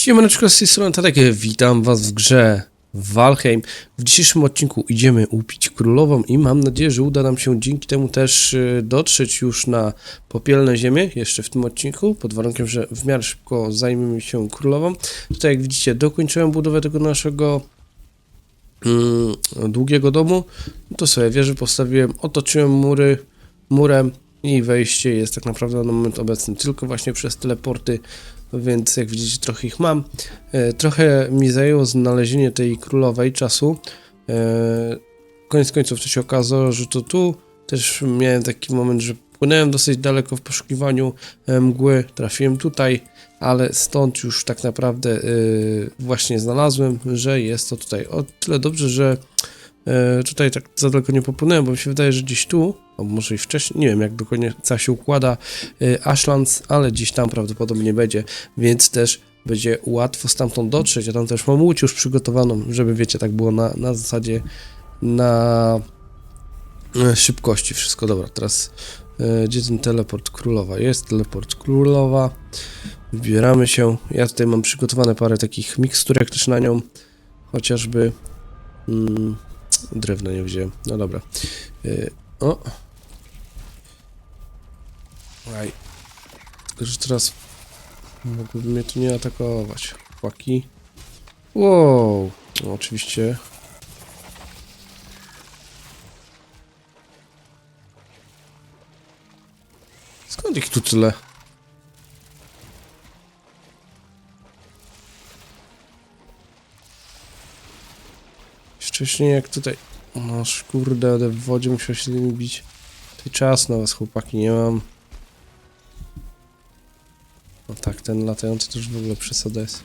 Siemaneczko, z tej strony Tadek, witam was w grze Valheim. W dzisiejszym odcinku idziemy upić królową i mam nadzieję, że uda nam się dzięki temu też y, dotrzeć już na popielne ziemię, jeszcze w tym odcinku, pod warunkiem, że w miarę szybko zajmiemy się królową. Tutaj jak widzicie, dokończyłem budowę tego naszego mm, długiego domu. To sobie wieży postawiłem, otoczyłem mury, murem i wejście jest tak naprawdę na moment obecny tylko właśnie przez teleporty więc jak widzicie trochę ich mam. E, trochę mi zajęło znalezienie tej królowej czasu. E, koniec końców to się okazało, że to tu też miałem taki moment, że płynąłem dosyć daleko w poszukiwaniu e, mgły, trafiłem tutaj, ale stąd już tak naprawdę właśnie znalazłem, że jest to tutaj. O tyle dobrze, że tutaj tak za daleko nie popłynąłem, bo mi się wydaje, że gdzieś tu, albo może i wcześniej, nie wiem jak dokładnie co się układa e, Ashlands, ale gdzieś tam prawdopodobnie będzie, więc też będzie łatwo stamtąd dotrzeć. Ja tam też mam łódź już przygotowaną, żeby wiecie, tak było na, na zasadzie na szybkości wszystko. Dobra, teraz e, gdzie ten teleport królowa? Jest teleport królowa. Wybieramy się. Ja tutaj mam przygotowane parę takich miksturek też na nią. Chociażby mm, drewno nie wziąłem. No dobra. E, o. Aj. Że teraz mogłyby mnie tu nie atakować. Chłopaki. Wow. No, oczywiście. Skąd ich tu tyle? Wcześniej jak tutaj... No kurde, w wodzie musiał się z nimi bić. Ty czas na was chłopaki, nie mam. Ten latający to już w ogóle przesada jest.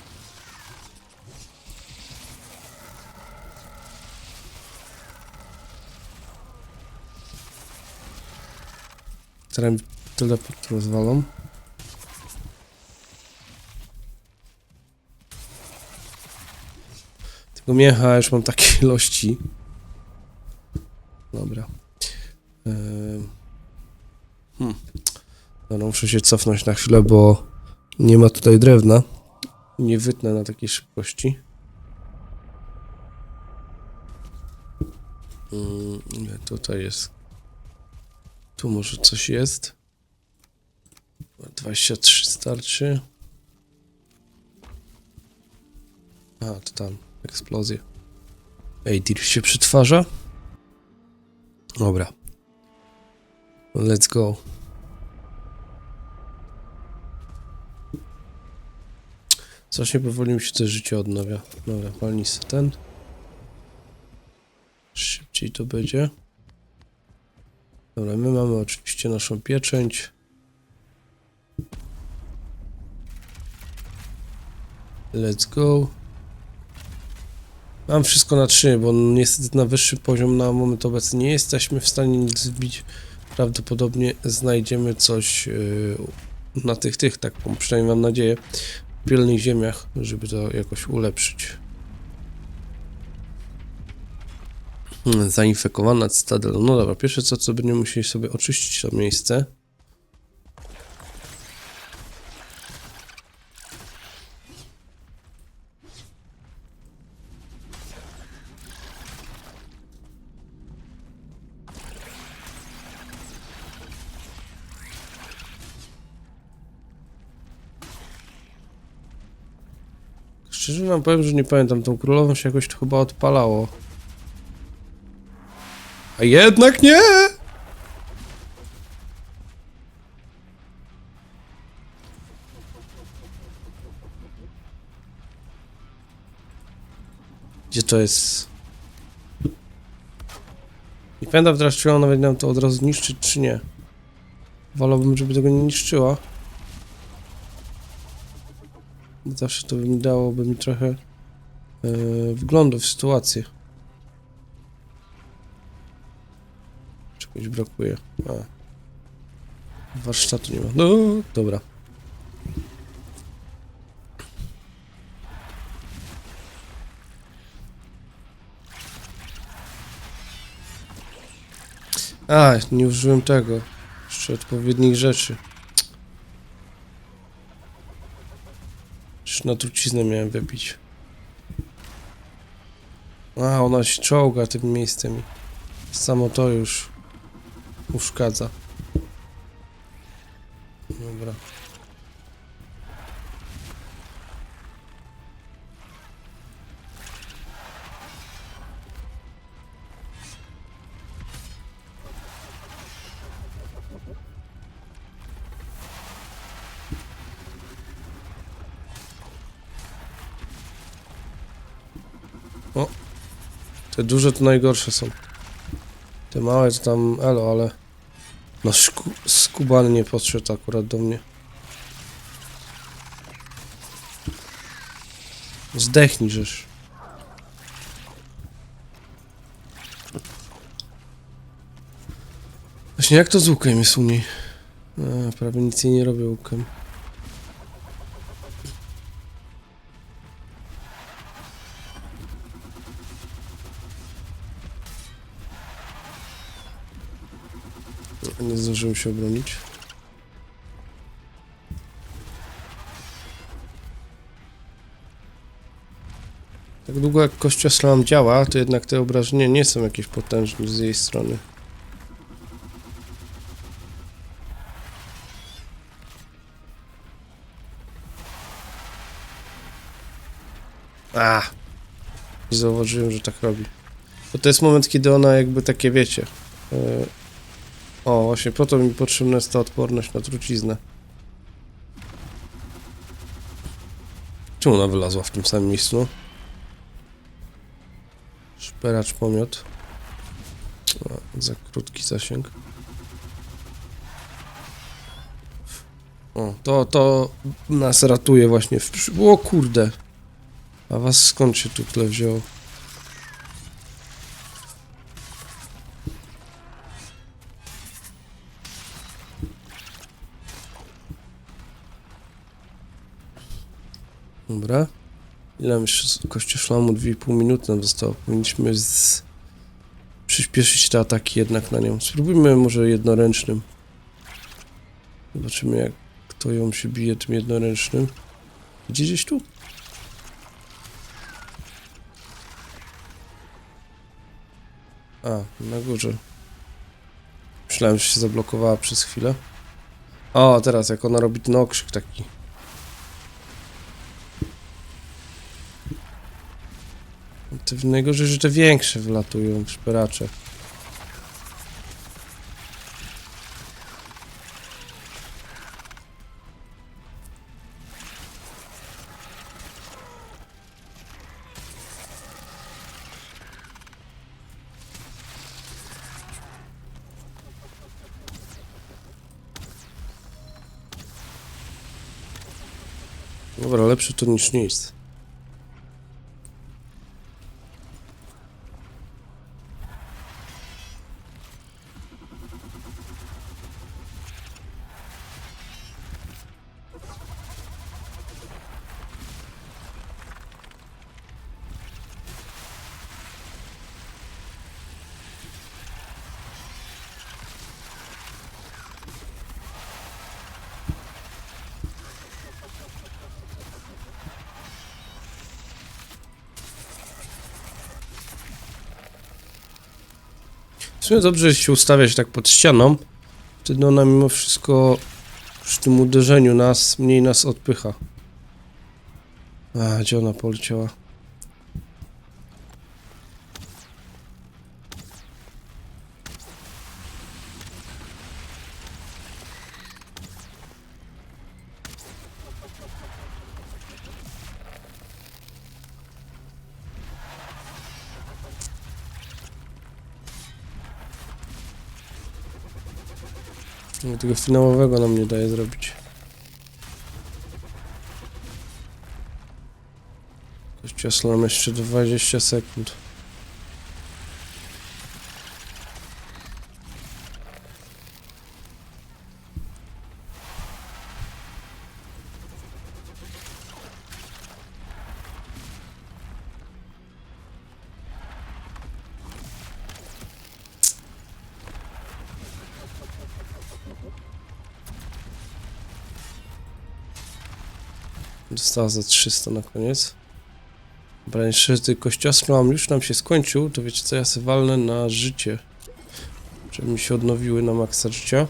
Teraz mi teleport rozwalą. Tego miecha już mam takie ilości. Dobra. Ehm. Hmm. Dobra, muszę się cofnąć na chwilę, bo nie ma tutaj drewna. Nie wytnę na takiej szybkości. Mm, nie, tutaj jest. Tu może coś jest. 23 starczy. A, to tam. Eksplozja. Ej, Dir się przetwarza? Dobra. Let's go. Strasznie powoli mi się to życie odnawia. Dobra, palnij sobie ten. Szybciej to będzie. Dobra, my mamy oczywiście naszą pieczęć. Let's go. Mam wszystko na 3, bo niestety na wyższy poziom na moment obecny nie jesteśmy w stanie nic zbić. Prawdopodobnie znajdziemy coś yy, na tych, tych, tak przynajmniej mam nadzieję, w pielnych ziemiach, żeby to jakoś ulepszyć. Zainfekowana cytadel. No dobra, pierwsze co, co będziemy musieli sobie oczyścić to miejsce. Wam powiem, że nie pamiętam, tą królową się jakoś chyba odpalało. A jednak nie! Gdzie to jest? Nie pamiętam teraz, czy ona nawet nam to od razu zniszczyć, czy nie. Wolałbym, żeby tego nie niszczyła. Zawsze to mi dałoby mi trochę yy, wglądu w sytuację. Czegoś brakuje. A. Warsztatu nie ma. No, dobra. A, nie użyłem tego. Jeszcze odpowiednich rzeczy. Na truciznę miałem wypić. A, ona się czołga tym miejscem. Samo to już uszkadza. Dobra. Te duże to najgorsze są. Te małe to tam elo, ale... No skubany nie podszedł akurat do mnie. Zdechnij, żeż. Właśnie jak to z łukiem jest u niej? A, prawie nic jej nie robię łukiem. żeby się obronić. Tak długo jak kościoslam działa, to jednak te obrażenia nie są jakieś potężne z jej strony. Ah. A, zauważyłem, że tak robi. Bo to jest moment, kiedy ona jakby takie, wiecie, e, 8. Po to mi potrzebna jest ta odporność na truciznę. Czemu ona wylazła w tym samym miejscu? Szperacz pomiot. Za krótki zasięg. O, to, to nas ratuje właśnie w. O kurde! A was skąd się tu tyle wziął? Dobra. Ile nam jeszcze z- kościoszlamu? 2,5 minuty nam zostało. Powinniśmy z... przyspieszyć te ataki jednak na nią. Spróbujmy może jednoręcznym. Zobaczymy jak kto ją się bije tym jednoręcznym. Gdzie gdzieś tu? A, na górze. Myślałem, że się zablokowała przez chwilę. O, teraz jak ona robi ten okrzyk taki. Najgorzej, że te większe wylatują, szperacze. Dobra, lepsze to niż nic. Dobrze się ustawiać tak pod ścianą. Wtedy ona mimo wszystko przy tym uderzeniu nas, mniej nas odpycha. A, gdzie ona poleciała? Tego finałowego nam nie daje zrobić. Nam jeszcze 20 sekund. Dostała za 300 na koniec. Dobra, niestety kościosłam już nam się skończył, to wiecie co, ja sobie walnę na życie. Żeby mi się odnowiły na maksa życia.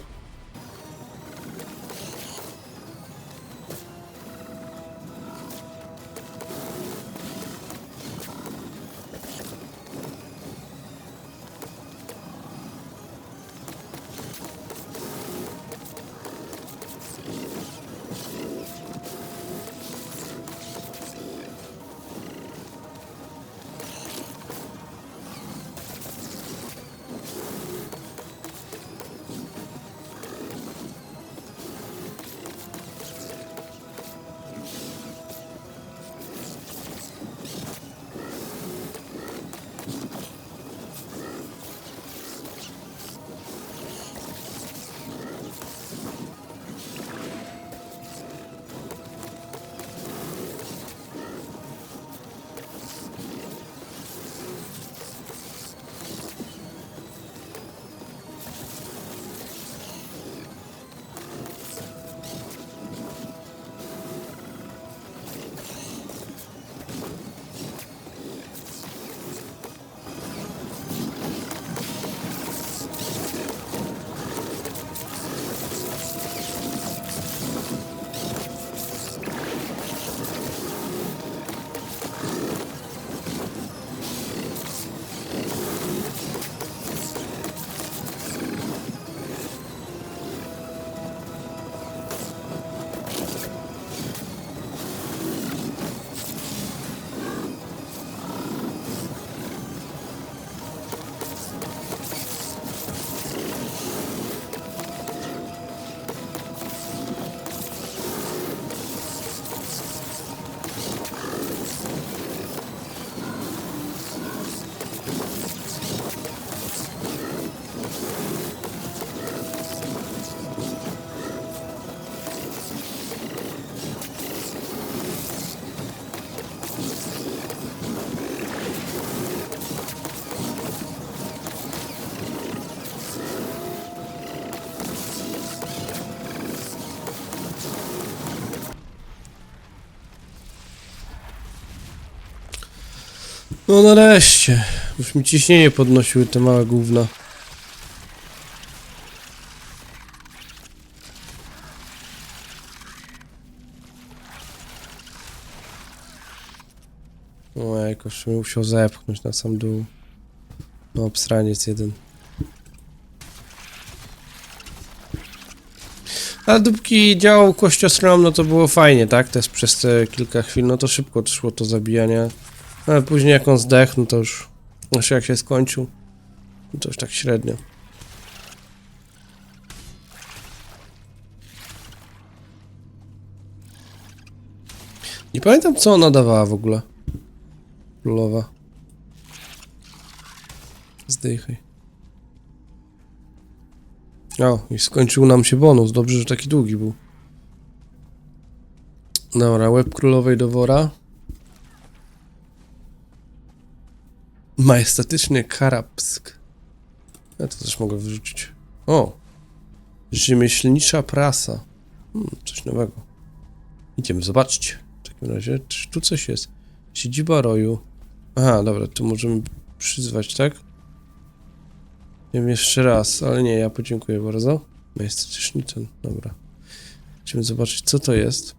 No nareszcie. Już mi ciśnienie podnosiły te małe gówna. O, jakoś mnie musiał zepchnąć na sam dół. No, obsraniec jeden. Ale dopóki działał kościostrom, no to było fajnie, tak? Też przez te kilka chwil, no to szybko szło to zabijanie. Ale później jak on zdechł, no to już... Znaczy jak się skończył, no to już tak średnio. Nie pamiętam co ona dawała w ogóle. Królowa. Zdychaj. O, i skończył nam się bonus. Dobrze, że taki długi był. Dobra, łeb królowej do wora. Majestatyczny Karabsk. Ja to też mogę wyrzucić. O! Rzemieślnicza prasa. Hmm, coś nowego. Idziemy zobaczyć. W takim razie, czy tu coś jest? Siedziba roju. Aha, dobra, tu możemy przyzwać, tak? Wiem jeszcze raz, ale nie, ja podziękuję bardzo. Majestatyczny ten, dobra. Idziemy zobaczyć, co to jest.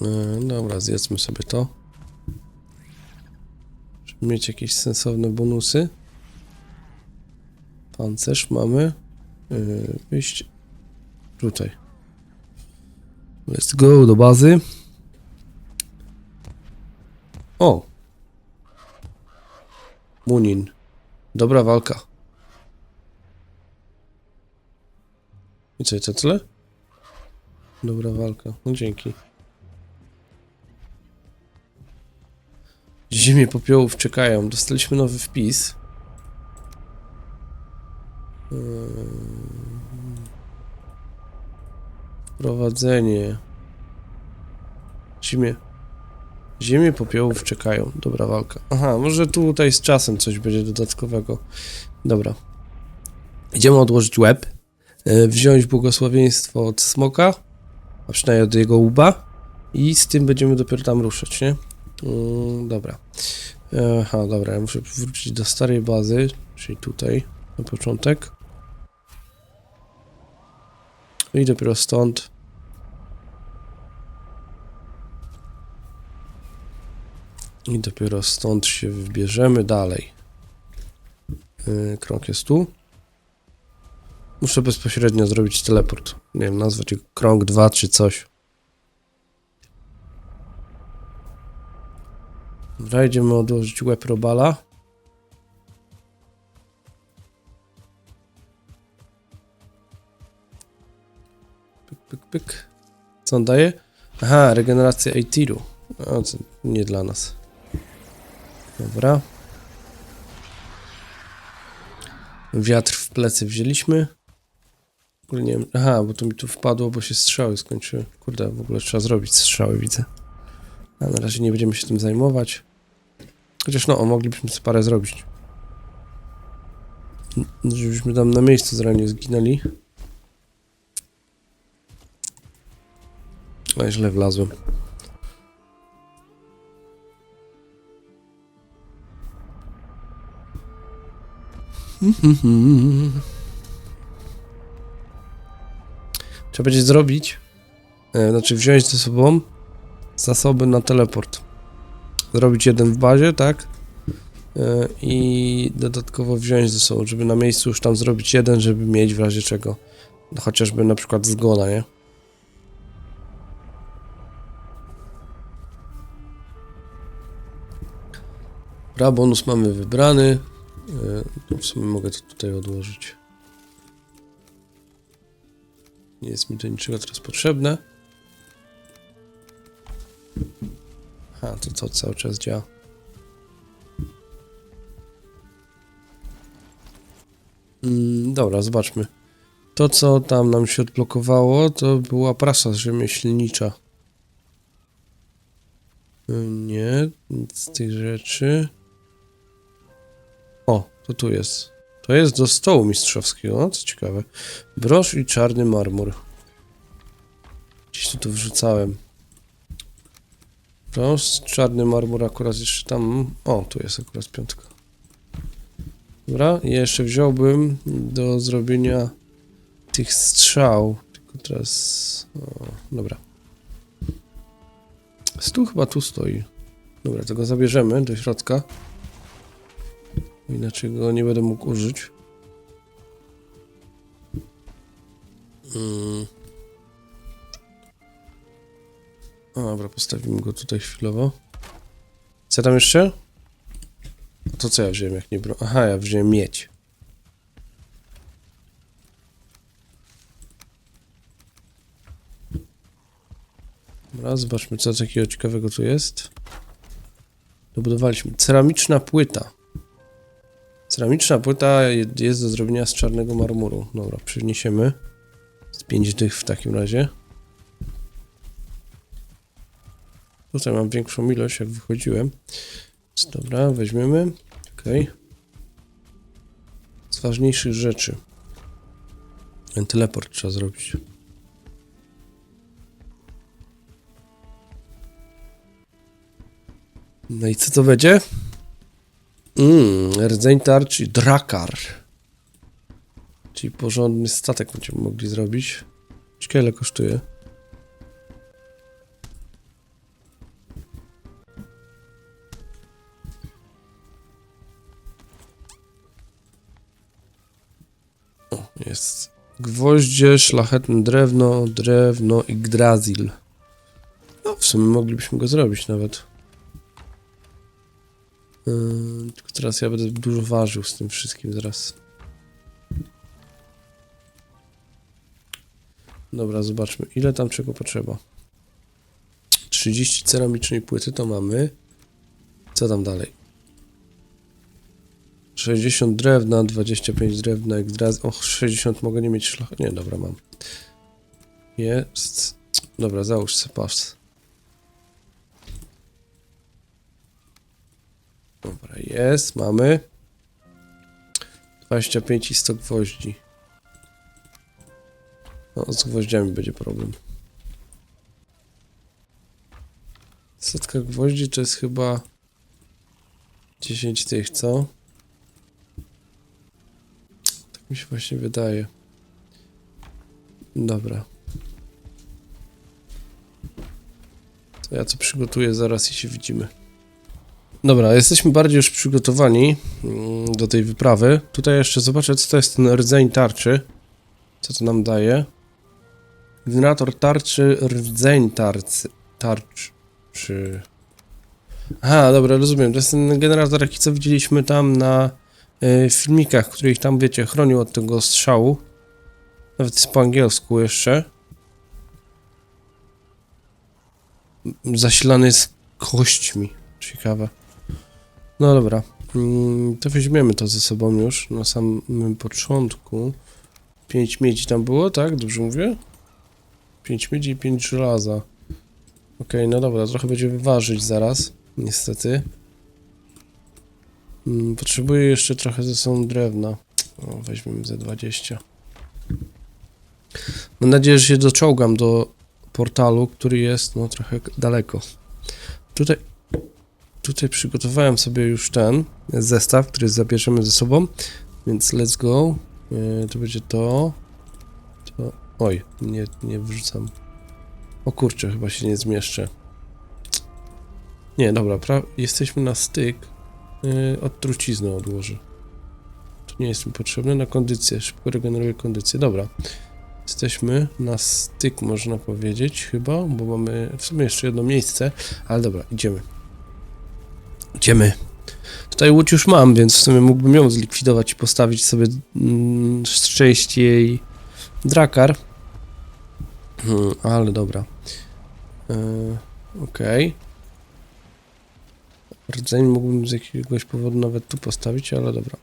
Yy, dobra, zjedzmy sobie to mieć jakieś sensowne bonusy. Pancerz mamy. Yy, wyjście tutaj. Let's go do bazy. O! Munin. Dobra walka. I co, to tyle? Dobra walka. No dzięki. Ziemie popiołów czekają. Dostaliśmy nowy wpis. Wprowadzenie. Ziemie. Ziemie popiołów czekają. Dobra walka. Aha, może tutaj z czasem coś będzie dodatkowego. Dobra. Idziemy odłożyć łeb. e, Wziąć błogosławieństwo od smoka. A przynajmniej od jego łba. I z tym będziemy dopiero tam ruszać, nie? Mm, dobra. Aha, dobra, ja muszę wrócić do starej bazy, czyli tutaj, na początek. I dopiero stąd. I dopiero stąd się wybierzemy dalej. Yy, krąg jest tu. Muszę bezpośrednio zrobić teleport. Nie wiem, nazwać go krąg 2 czy coś. Dobra, idziemy odłożyć łeb robala. Pyk, pyk, pyk. Co on daje? Aha, regeneracja Eitiru. O, to nie dla nas. Dobra. Wiatr w plecy wzięliśmy. W ogóle nie wiem. Aha, bo to mi tu wpadło, bo się strzały skończyły. Kurde, w ogóle trzeba zrobić strzały, widzę. A na razie nie będziemy się tym zajmować. Chociaż no, moglibyśmy sobie parę zrobić. Żebyśmy tam na miejscu zaraz nie zginęli. A źle wlazłem. Trzeba będzie zrobić, e, znaczy wziąć ze sobą zasoby na teleport. Zrobić jeden w bazie, tak? E, I dodatkowo wziąć ze sobą, żeby na miejscu już tam zrobić jeden, żeby mieć w razie czego. No, chociażby na przykład zgona, nie? Dobra, bonus mamy wybrany. E, W sumie mogę to tutaj odłożyć. Nie jest mi to niczego teraz potrzebne. Aha, to to cały czas działa. Mm, dobra, zobaczmy. To, co tam nam się odblokowało, to była prasa rzemieślnicza. Nie, nic z tych rzeczy. O, to tu jest. To jest do stołu mistrzowskiego, no co ciekawe. Brosz i czarny marmur. Gdzieś tu wrzucałem. Brosz, czarny marmur akurat jeszcze tam... O, tu jest akurat piątka. Dobra, i jeszcze wziąłbym do zrobienia tych strzał. Tylko teraz... O, dobra. Stół chyba tu stoi. Dobra, tego zabierzemy do środka. Inaczej go nie będę mógł użyć. Mm. O, dobra, postawimy go tutaj chwilowo. Co tam jeszcze? To co ja wziąłem, jak nie bro... Aha, ja wziąłem miedź. Dobra, zobaczmy co takiego ciekawego tu jest. Dobudowaliśmy. Ceramiczna płyta. Ceramiczna płyta je- jest do zrobienia z czarnego marmuru. Dobra, przyniesiemy. Z 5 dych w takim razie. Tutaj mam większą ilość, jak wychodziłem. Więc Dobra, weźmiemy. Ok. Z ważniejszych rzeczy. Ten teleport trzeba zrobić. No i co to będzie? Mmm, rdzeń tarczy Drakar. Czyli porządny statek będziemy mogli zrobić. Ciekawe ile kosztuje. Jest gwoździe, szlachetne drewno, drewno i Yggdrasil. No, w sumie moglibyśmy go zrobić nawet. Yy, tylko teraz ja będę dużo ważył z tym wszystkim zaraz. Dobra, zobaczmy, ile tam czego potrzeba. 30 ceramicznej płyty to mamy. Co tam dalej? 60 drewna, 25 drewna, jak draz... Och, 60 mogę nie mieć szlach... Nie, dobra, mam. Jest. Dobra, załóż se pas. Dobra, jest, mamy. 25 i 100 gwoździ. No, z gwoździami będzie problem. Setka gwoździ to jest chyba 10 tych, co? Mi się właśnie wydaje. Dobra. To ja to przygotuję zaraz i się widzimy. Dobra, jesteśmy bardziej już przygotowani mm, do tej wyprawy. Tutaj jeszcze zobaczę, co to jest ten rdzeń tarczy. Co to nam daje? Generator tarczy, rdzeń tarcy, tarcz, czy... Aha, dobra, rozumiem. To jest ten generator, jaki co widzieliśmy tam na filmikach, który ich tam, wiecie, chronił od tego strzału. Nawet jest po angielsku jeszcze. Zasilany jest kośćmi. Ciekawe. No dobra. Mm, To weźmiemy to ze sobą już na samym początku. 5 miedzi tam było, tak? Dobrze mówię? 5 miedzi i 5 żelaza. Okej, no dobra, trochę będziemy ważyć zaraz, niestety. Mm, Potrzebuję jeszcze trochę ze sobą drewna. O, weźmiemy ze 20. Mam nadzieję, że się doczołgam do portalu, który jest no trochę daleko. Tutaj, tutaj przygotowałem sobie już ten zestaw, który zabierzemy ze sobą, więc let's go. Yy, to będzie to. To. Oj, nie, nie wrzucam. O kurczę, chyba się nie zmieszczę. Nie, dobra, jesteśmy na styk. Yy, od trucizny odłożę. To nie jest mi potrzebne. Na kondycję, szybko regeneruję kondycję. Dobra. Jesteśmy na styk, można powiedzieć, chyba, bo mamy w sumie jeszcze jedno miejsce, ale dobra, idziemy. Idziemy. Tutaj łódź już mam, więc w sumie mógłbym ją zlikwidować i postawić sobie mm, z części jej drakar. Hmm, ale dobra. Yy, Okej. Rdzeń mógłbym z jakiegoś powodu nawet tu postawić, ale dobra.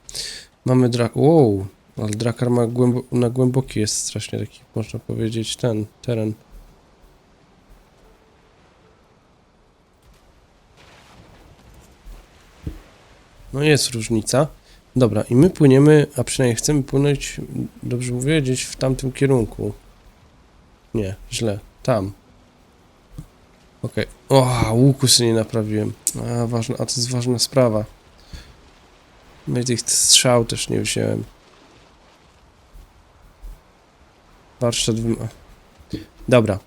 Mamy drak... Wow! Ale drakar ma głębo... na głęboki jest strasznie taki, można powiedzieć, ten teren. No jest różnica. Dobra, i my płyniemy, a przynajmniej chcemy płynąć, dobrze mówię, gdzieś w tamtym kierunku. Nie, źle. Tam. Okej. O, łuku sobie nie naprawiłem. A, ważna, a to jest ważna sprawa. I tych strzał też nie wziąłem. Warsztat. Dobra.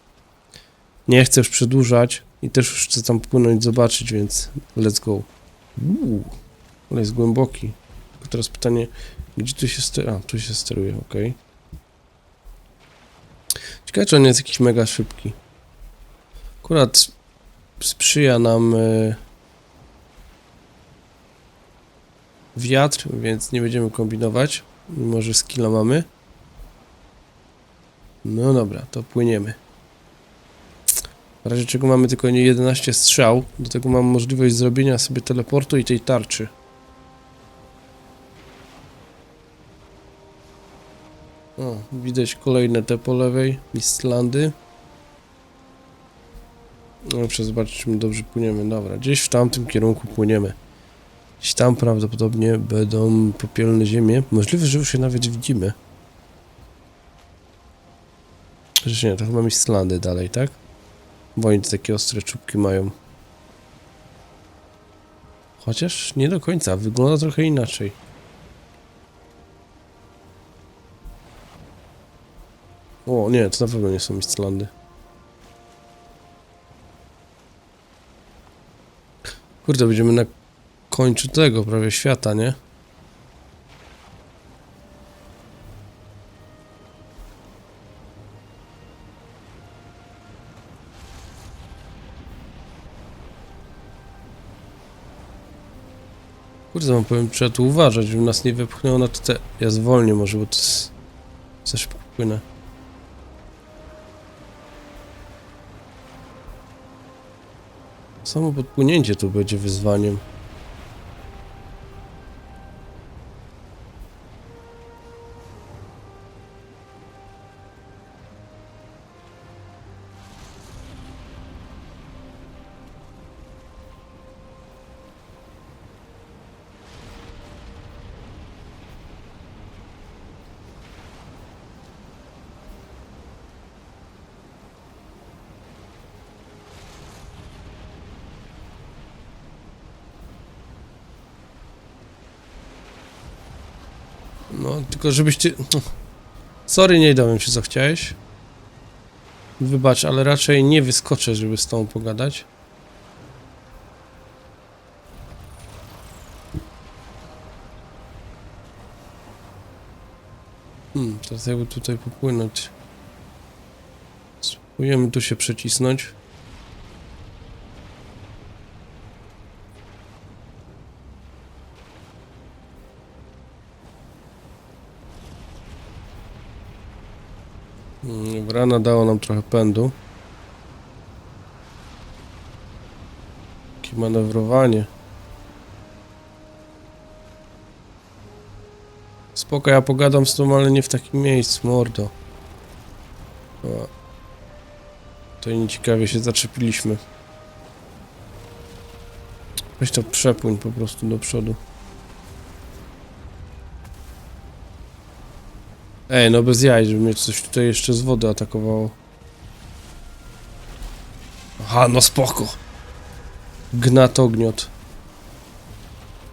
Nie chcę już przedłużać i też już chcę tam płynąć, zobaczyć, więc let's go. Uuu, ale jest głęboki. Tylko teraz pytanie, gdzie tu się steruje? A, tu się steruje, okej. Ciekawe, czy on jest jakiś mega szybki. Akurat sprzyja nam e, wiatr, więc nie będziemy kombinować, mimo że skilla mamy. No dobra, to płyniemy. W razie czego mamy tylko nie 11 strzał, do tego mam możliwość zrobienia sobie teleportu i tej tarczy. O, widać kolejne te po lewej, Mistlandy. No, muszę zobaczyć, czy dobrze płyniemy. Dobra, gdzieś w tamtym kierunku płyniemy. Gdzieś tam prawdopodobnie będą popielne ziemie. Możliwe, że już się nawet widzimy. Że nie, to chyba Mistlandy dalej, tak? Bo oni takie ostre czubki mają. Chociaż nie do końca, wygląda trochę inaczej. O, nie, to na pewno nie są Mistlandy. Kurde, będziemy na końcu tego prawie świata, nie? Kurde, mam powiem, trzeba tu uważać, żeby nas nie wypchnęło na te... Ja zwolnię może, bo to jest... za szybko płynę. Samo podpłynięcie tu będzie wyzwaniem. Tylko żebyś ty... Sorry, nie dowiem się, co chciałeś. Wybacz, ale raczej nie wyskoczę, żeby z tobą pogadać. Hmm, teraz jakby tutaj popłynąć. Spróbujemy tu się przecisnąć. Dobra, nadało nam trochę pędu. Jakie manewrowanie. Spoko, ja pogadam z tobą, ale nie w takim miejscu, mordo. O. To nieciekawie się zaczepiliśmy. Weź to przepłyń po prostu do przodu. Ej, no bez jaj, żeby mnie coś tutaj jeszcze z wody atakowało. Aha, no spoko. Gnatogniot.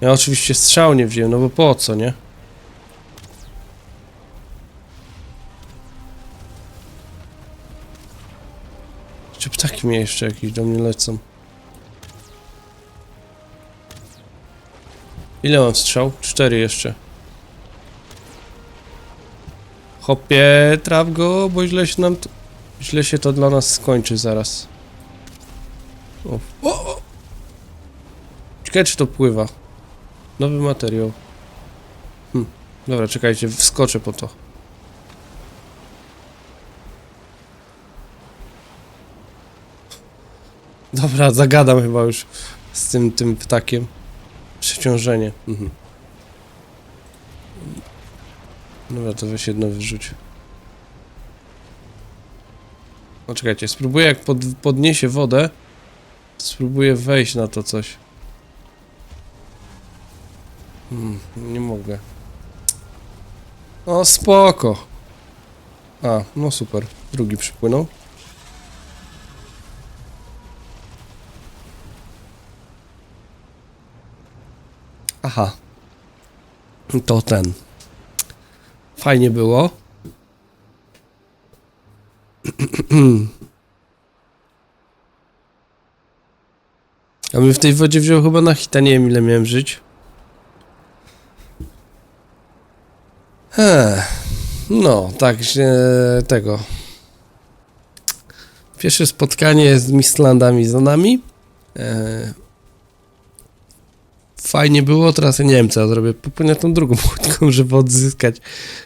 Ja oczywiście strzał nie wziąłem, no bo po co, nie? Czy ptaki mnie jeszcze jakieś do mnie lecą? Ile mam strzał? Cztery jeszcze. Hopie, traf go, bo źle się nam... Źle się to dla nas skończy zaraz. O, o, o. Ciekawe, czy to pływa. Nowy materiał. Hm. Dobra, czekajcie, wskoczę po to. Dobra, zagadam chyba już z tym, tym ptakiem. Przeciążenie. Mhm. Dobra, to weź jedno wyrzuć. No czekajcie, spróbuję jak pod, podniesie wodę, spróbuję wejść na to coś. Hmm, nie mogę. O, spoko. A, no super. Drugi przypłynął. Aha. To ten. Fajnie było. A mnie w tej wodzie wziął chyba na hita, nie wiem ile miałem żyć. Ech, no, tak, tego. Pierwsze spotkanie z Mistlandami za nami. Fajnie było, teraz ja nie wiem co ja zrobię. Popłynę tą drugą łódką, żeby odzyskać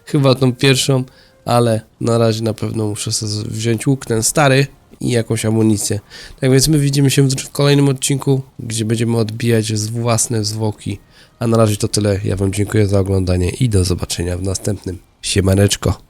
chyba tą pierwszą, ale na razie na pewno muszę sobie wziąć łuk ten stary i jakąś amunicję. Tak więc my widzimy się w kolejnym odcinku, gdzie będziemy odbijać z własne zwłoki. A na razie to tyle. Ja wam dziękuję za oglądanie i do zobaczenia w następnym. Siemaneczko.